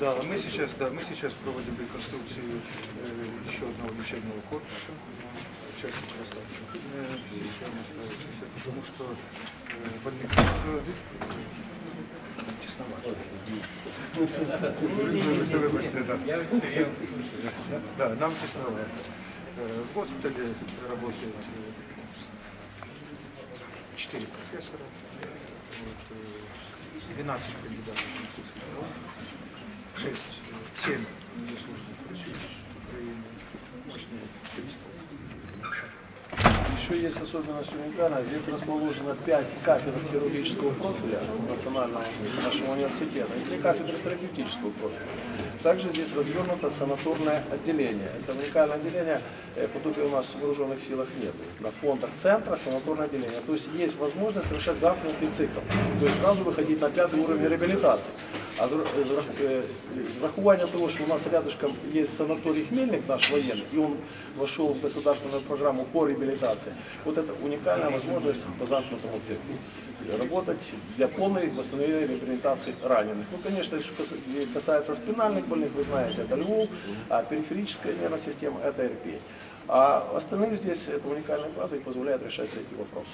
Да, мы сейчас, да, мы сейчас проводим реконструкцию э, еще одного лечебного корпуса в части пространства. Э, Система ставится, всё, потому что э, больных э, тесновато. Вибачте, вибачте, да. Нам тесновато. Э, В госпитале работает 4 профессора, вот, э, 12 кандидатов 6, 7 незаслуженных врачей Украины, мощные специалисты. Еще есть особенность уникальная. Здесь расположено 5 кафедр хирургического профиля Национального нашего университета и 3 кафедры терапевтического профиля. Также здесь развернуто санаторное отделение. Это уникальное отделение, э, подобия у нас в вооруженных силах нет. На фондах центра санаторное отделение. То есть есть возможность совершать замкнутый цикл. То есть сразу выходить на пятый уровень реабилитации. А з з врахуванням того, что у нас рядышком есть санаторий Хмельник наш военный, и он вошел в государственную программу по реабилитации, вот это уникальная возможность по замкнутому циклу работать для полной восстановления реабилитации раненых. Ну, конечно, что кас- касается спинальных больных, вы знаете, это Львов, а периферическая нервная система – это РП. А остальным здесь это уникальная база и позволяет решать все эти вопросы.